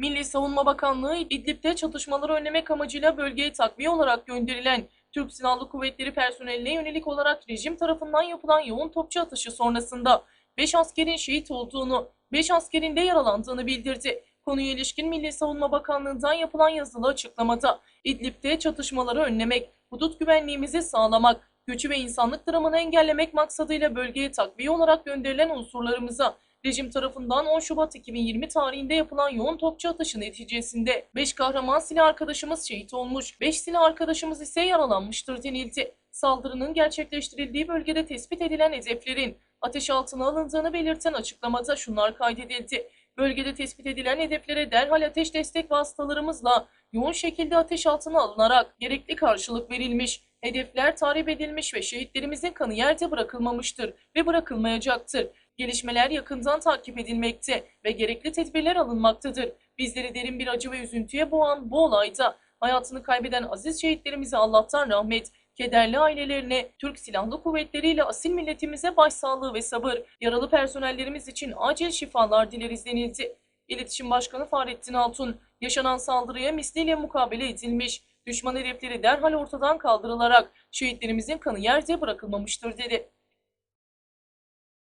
Milli Savunma Bakanlığı İdlib'de çatışmaları önlemek amacıyla bölgeye takviye olarak gönderilen Türk Silahlı Kuvvetleri personeline yönelik olarak rejim tarafından yapılan yoğun topçu atışı sonrasında 5 askerin şehit olduğunu, 5 askerin de yaralandığını bildirdi. Konuya ilişkin Milli Savunma Bakanlığı'ndan yapılan yazılı açıklamada İdlib'de çatışmaları önlemek, hudut güvenliğimizi sağlamak, göçü ve insanlık dramını engellemek maksadıyla bölgeye takviye olarak gönderilen unsurlarımıza rejim tarafından 10 Şubat 2020 tarihinde yapılan yoğun topçu atışı neticesinde 5 kahraman silah arkadaşımız şehit olmuş, 5 silah arkadaşımız ise yaralanmıştır denildi. Saldırının gerçekleştirildiği bölgede tespit edilen hedeflerin ateş altına alındığını belirten açıklamada şunlar kaydedildi. Bölgede tespit edilen hedeflere derhal ateş destek vasıtalarımızla yoğun şekilde ateş altına alınarak gerekli karşılık verilmiş. Hedefler tahrip edilmiş ve şehitlerimizin kanı yerde bırakılmamıştır ve bırakılmayacaktır. Gelişmeler yakından takip edilmekte ve gerekli tedbirler alınmaktadır. Bizleri derin bir acı ve üzüntüye boğan bu olayda hayatını kaybeden aziz şehitlerimize Allah'tan rahmet, kederli ailelerine, Türk Silahlı Kuvvetleri ile asil milletimize başsağlığı ve sabır, yaralı personellerimiz için acil şifalar dileriz denildi. İletişim Başkanı Fahrettin Altun, yaşanan saldırıya misliyle mukabele edilmiş, düşman hedefleri derhal ortadan kaldırılarak şehitlerimizin kanı yerde bırakılmamıştır dedi.